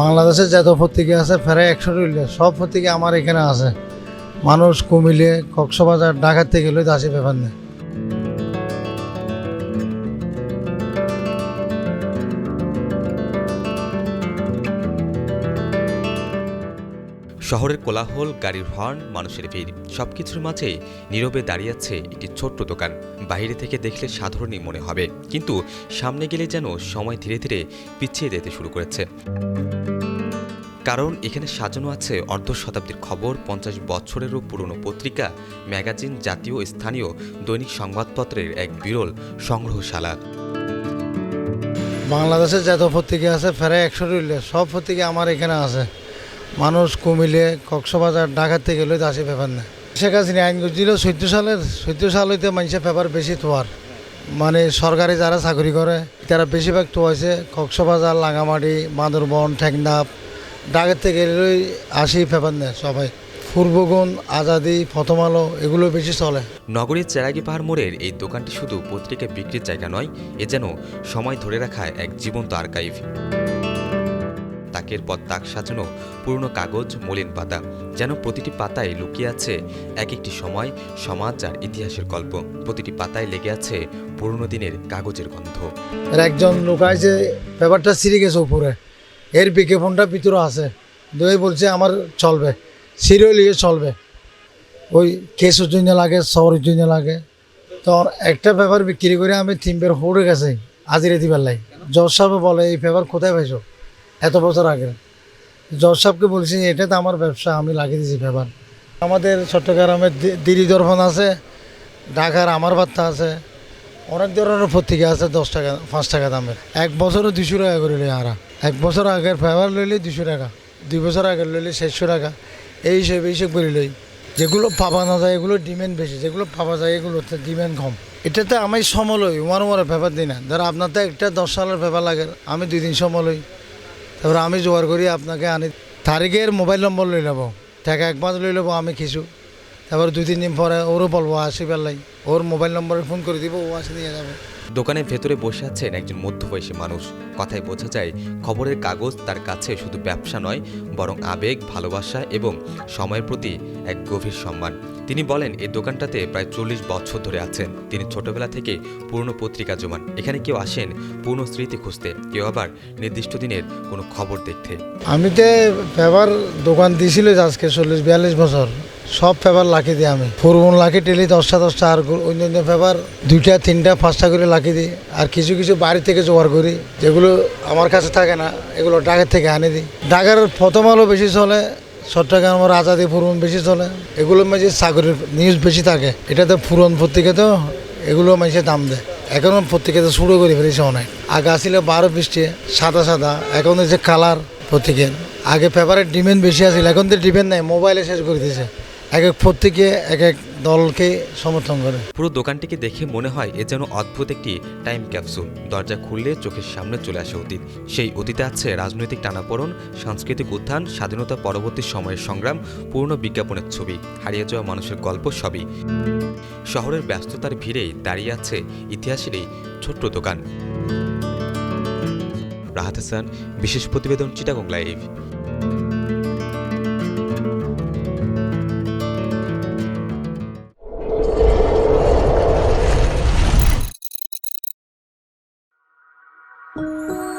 বাংলাদেশের যত পত্রিকা আছে, প্রায় একশো রইলে সব পত্রিকা আমার এখানে আছে। মানুষ কুমিলে কক্সবাজার ঢাকার থেকে লই আসে ব্যাপার নেই শহরের কোলাহল, গাড়ির হর্ন, মানুষের ভিড় সব কিছুর মাঝে নীরবে দাঁড়িয়ে আছে একটি ছোট্ট দোকান। বাইরে থেকে দেখলে সাধারণই মনে হবে, কিন্তু সামনে গেলে যেন সময় ধীরে ধীরে পিছিয়ে যেতে শুরু করেছে। কারণ এখানে সাজানো আছে অর্ধ শতাব্দীর খবর, পঞ্চাশ বছরেরও পুরনো পত্রিকা, ম্যাগাজিন জাতীয় স্থানীয় দৈনিক সংবাদপত্রের এক বিরল সংগ্রহশালা। বাংলাদেশের যত পত্রিকা আছে, প্রায় একশো সব পত্রিকা আমার এখানে আছে। মানুষ কুমিলে কক্সবাজার ঢাকার থেকে লইতে আসে পেপার নেই শেখ হাসিনা আইন করছিল চৈদ্দ সালের, চৈদ্দ সাল হইতে মানুষের পেপার বেশি তোয়ার। মানে সরকারি যারা চাকরি করে, তারা বেশিরভাগ তোয়াইছে কক্সবাজার লাগামাটি বান্দরবন, ঠেকনাপ। ঢাকার থেকে লই আসি পেপার নেয় সবাই। পূর্বগুণ, আজাদি, প্রথম আলো, এগুলো বেশি চলে। নগরীর চেরাগি পাহাড় মোড়ের এই দোকানটি শুধু পত্রিকা বিক্রির জায়গা নয়, এ যেন সময় ধরে রাখা এক জীবন্ত আর্কাইভ তাকের পর তাক সাজানো পুরনো কাগজ, মলিন পাতা, যেন প্রতিটি পাতায় লুকিয়ে আছে এক একটি সময়, সমাজ আর ইতিহাসের গল্প। প্রতিটি পাতায় লেগে আছে পুরনো দিনের কাগজের গন্ধ। আর একজন লোক আছে পেপারটা ছিঁড়ে গেছে উপরে। এর বিজ্ঞাপনটা ভিতরে আছে। দই বলছে, আমার চলবে। সিরিয়াল লিয়ে চলবে। ওই কেসের জন্য লাগে শহরের জন্য লাগে। তো একটা পেপার বিক্রি করে আমি তিন বের হড়ে গেছে আজিরে দিবার লাই জজ সাহেব বলে, এই পেপার কোথায় পাইছো? এত বছর আগে জজ সাহেবকে বলছি, এটা তো আমার ব্যবসা, আমি লাগিয়ে দিয়েছি পেপার আমাদের চট্টগ্রামের দিরি দর্পণ আছে, ঢাকার আমার বার্তা আছে, অনেক ধরনের পত্রিকা আছে, দশ টাকা, পাঁচ টাকা দামের। এক বছরও দুশো টাকা করে লই আরা এক বছর আগের পেপার লইলে দুশো টাকা, দুই বছর আগের লইলে চারশো টাকা। এই হিসেব, এই করে লই। যেগুলো পাওয়া না যায়, এগুলো ডিমান্ড বেশি, যেগুলো পাওয়া যায় এগুলোতে ডিমান্ড কম। এটাতে আমি সময় লই ওয়ান ওয়ারের পেপার দিই না। ধরো আপনার তো একটা দশ সালের পেপার লাগে, আমি দুই দিন সময় লই তারপরে আমি জোগাড় করি, আপনাকে আনি। তারিখের মোবাইল নম্বর লই নেব। টাকা এক মাস লই নেব আমি কিছু তারপর দুই তিন দিন পরে ওরও বলব, আসি পেলাই ওর মোবাইল নম্বরে ফোন করে দিব, ও আসে নিয়ে যাবে। দোকানের ভেতরে বসে আছেন একজন মধ্যবয়সী মানুষ। কথায় বোঝা যায়, খবরের কাগজ তার কাছে শুধু ব্যবসা নয়, বরং আবেগ, ভালোবাসা এবং সময়ের প্রতি এক গভীর সম্মান। তিনি বলেন, এই দোকানটাতে প্রায় চল্লিশ বছর ধরে আছেন। তিনি ছোটবেলা থেকে পুরনো পত্রিকা জমান। এখানে কেউ আসেন পুরনো স্মৃতি খুঁজতে, কেউ আবার নির্দিষ্ট দিনের কোনো খবর দেখতে। আমি তো পেপার দোকান দিয়েছিল আজকে চল্লিশ, বিয়াল্লিশ বছর, সব পেপার লাখি দিই আমি। পুরবন লাখি টেলি দশটা দশটা, আর অন্য অন্য পেপার দুইটা, তিনটা, পাঁচটা করে লাখি দিই। আর কিছু কিছু বাড়ি থেকে জোগাড় করি, যেগুলো আমার কাছে থাকে না, এগুলো ঢাকার থেকে আনি দিই। ঢাকার প্রথম আলো বেশি চলে চট্টগ্রামের আজাদি ফুরন বেশি চলে। এগুলো মাঝে চাকরির নিউজ বেশি থাকে। এটাতে ফুরন পত্রিকা তো এগুলো মানুষের দাম দেয়। এখন পত্রিকাতে শুরু করে ফেলেছে অনেক। আগে আসছিল বারো বৃষ্টি সাদা সাদা, এখন হচ্ছে কালার পত্রিকার আগে পেপারের ডিমেন্ড বেশি আছিল, এখন তো ডিমেন্ড নাই মোবাইলে শেষ করে দিয়েছে। এক এক প্রত্যেকে এক এক দলকে সমর্থন করে। পুরো দোকানটিকে দেখে মনে হয় এ যেন অদ্ভুত একটি টাইম ক্যাপসুল। দরজা খুললে চোখের সামনে চলে আসে অতীত। সেই অতীতে আছে রাজনৈতিক টানাপোড়ন, সাংস্কৃতিক উত্থান, স্বাধীনতা পরবর্তী সময়ের সংগ্রাম, পূর্ণ বিজ্ঞাপনের ছবি, হারিয়ে যাওয়া মানুষের গল্প সবই। শহরের ব্যস্ততার ভিড়েই দাঁড়িয়ে আছে ইতিহাসের এই ছোট্ট দোকান। রাহাত হাসান, বিশেষ প্রতিবেদন চিটাগং লাইভ। 呜。